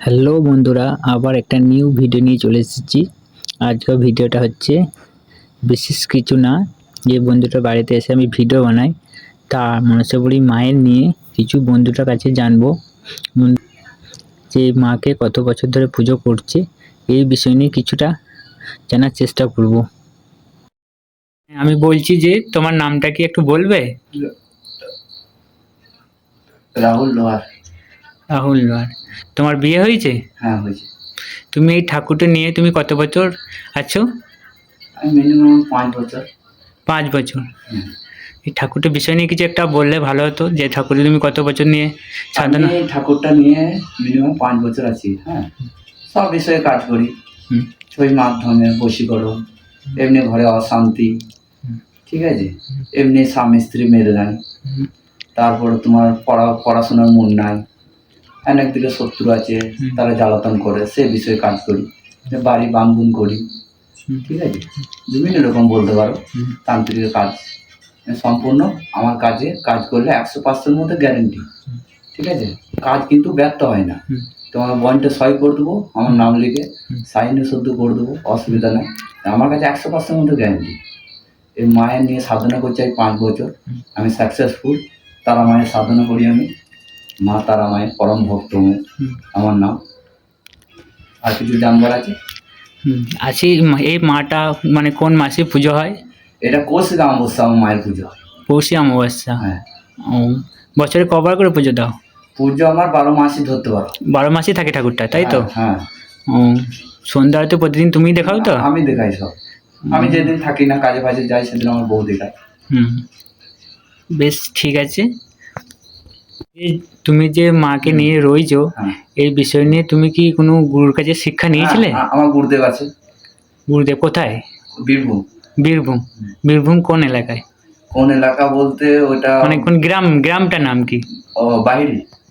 Hello বন্ধুরা, আবার একটা নিউ ভিডিও নিয়ে চলে এসেছি। আজকের ভিডিওটা হচ্ছে বিশেষ কিছু না, যে বন্ধুটার বাড়িতে এসে আমি ভিডিও বানাই। তা মনসাবলী মায়ের নিয়ে কিছু বন্ধুটার কাছে জানব। যে মাকে কত বছর ধরে পুজো করছে, এই বিষয় নিয়ে কিছুটা জানার চেষ্টা করব। আমি বলছি যে, তোমার নামটা কি একটু বলবে? রাহুল লোহার। রাহুল লোহার তোমার বিয়ে হয়েছে? হ্যাঁ হয়েছে। তুমি এই ঠাকুরটা নিয়ে তুমি কত বছর আছো? মিনিমাম পাঁচ বছর। পাঁচ বছর। এই ঠাকুরটার বিষয় নিয়ে কিছু একটা বললে ভালো হতো যে ঠাকুরটা তুমি কত বছর নিয়ে সাধনা এই ঠাকুরটা নিয়ে মিনিমাম পাঁচ বছর আছি হ্যাঁ। সব বিষয়ে কাজ করি। ছবি মাধ্যমে বশীকরণ এমনি ঘরে অশান্তি ঠিক আছে? এমনি স্বামী স্ত্রী মেরে তারপরে তোমার পড়া পড়াশোনার মন নাই। অনেক দিকে শত্রু আছে তারা জ্বালাতন করে সে বিষয়ে কাজ করি। বাড়ি বান্ধন করি। ঠিক আছে? বিভিন্ন রকম বলতে পারো। তান্ত্রিক কাজ। সম্পূর্ণ আমার কাজে কাজ করলে একশো পার্সেন্ট মধ্যে গ্যারেন্টি ঠিক আছে? কাজ কিন্তু ব্যর্থ হয় না। তোমার বনটা সই করে দেবো আমার নাম লিখে। সাইনে শুদ্ধ করে দেবো অসুবিধা নেই। আমার কাছে একশো পার্সেন্ট মধ্যে গ্যারেন্টি এই মায়ের নিয়ে সাধনা করছি আমি পাঁচ বছর। আমি সাকসেসফুল তারা মায়ের সাধনা করি আমি। মা তারা মায়ের পরম ভক্ত আমার নাম। আর কিছু জানবার আছে। আছি এই মাটা মানে কোন মাসে পুজো হয়? এটা কৌশিক অমাবস্যা আমার মায়ের পুজো। পৌষি অমাবস্যা। হ্যাঁ। বছরে কবার করে পুজো দাও? পুজো আমার বারো মাসই ধরতে পারো। বারো মাসই থাকে ঠাকুরটা তাই তো? হ্যাঁ ও সন্ধ্যা তো প্রতিদিন তুমিই দেখাও তো? আমি দেখাই সব। আমি যেদিন থাকি না কাজে ফাজে যাই সেদিন আমার বউ দেখায়। হুম। বেশ ঠিক আছে। তুমি যে মাকে নিয়ে রইছো হ্যাঁ। এই বিষয় নিয়ে তুমি কি কোনো গুরুর কাছে শিক্ষা নিয়েছিলে? হ্যাঁ, আমার গুরুদেব আছে। গুরুদেব কোথায়? বীরভূম। বীরভূম। বীরভূম কোন এলাকায়? কোন এলাকা বলতে ওটা মানে কোন গ্রাম গ্রামটার নাম কি? ও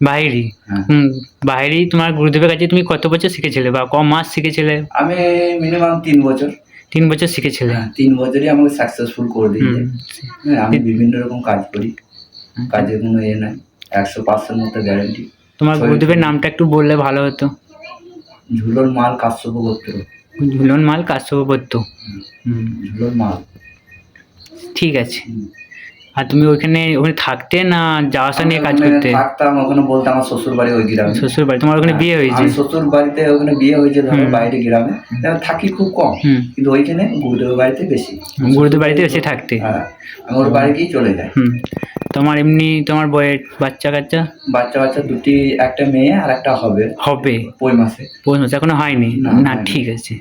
বাইরি হ্যাঁ। হুম বাইরি তোমার গুরুদেবের কাছে তুমি কত বছর শিখেছিলে বা ক মাস শিখেছিলে? আমি মিনিমাম তিন বছর। তিন বছর শিখেছিলে? হ্যাঁ, তিন বছরই আমাকে সাকসেসফুল করে দিয়েছে। হ্যাঁ আমি বিভিন্ন রকম কাজ করি। কাজের কোনো এ নাই। একশো পার্সেন্ট মতো গ্যারেন্টি তোমার গুরুদেবের নামটা একটু বললে ভালো হতো। ঝুলোর মাল কাশ্যপ গোত্র ঝুলন মাল কাশ্যপত্য হুম। ঝুলোর মাল। ঠিক আছে। আর তুমি ওইখানে ওখানে থাকতে না যাওয়া আসা নিয়ে কাজ করতে? থাকতাম ওখানে বলতে আমার শ্বশুর বাড়ি ওই গ্রামে। শ্বশুর বাড়ি তোমার ওখানে বিয়ে হয়েছে? শ্বশুর বাড়িতে ওখানে বিয়ে হয়েছে ধরো হুম। বাইরে গ্রামে। থাকি খুব কম কিন্তু ওইখানে গুরুদেবের বাড়িতে বেশি। গুরুদেব বাড়িতে এসে থাকতে? হ্যাঁ আমি ওর বাড়ি গিয়েই চলে হুম। তোমার এমনি তোমার বয়ের বাচ্চা কাচ্চা? বাচ্চা বাচ্চা দুটি একটা মেয়ে আর একটা হবে। হবে? ওই মাসে। পৌষ মাসে এখনও হয়নি? না, ঠিক আছে।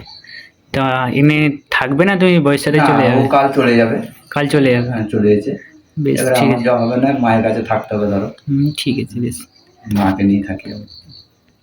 তা এমনি থাকবে না তুমি বয়স সাথে চলে যাবে? কাল চলে যাবে। কাল চলে যাবে? হ্যাঁ চলে গেছে। বেশ ঠিক আছে। হবে না মায়ের কাছে থাকতে হবে ধরো। ঠিক আছে বেশ। মাকে নিয়ে থাকি।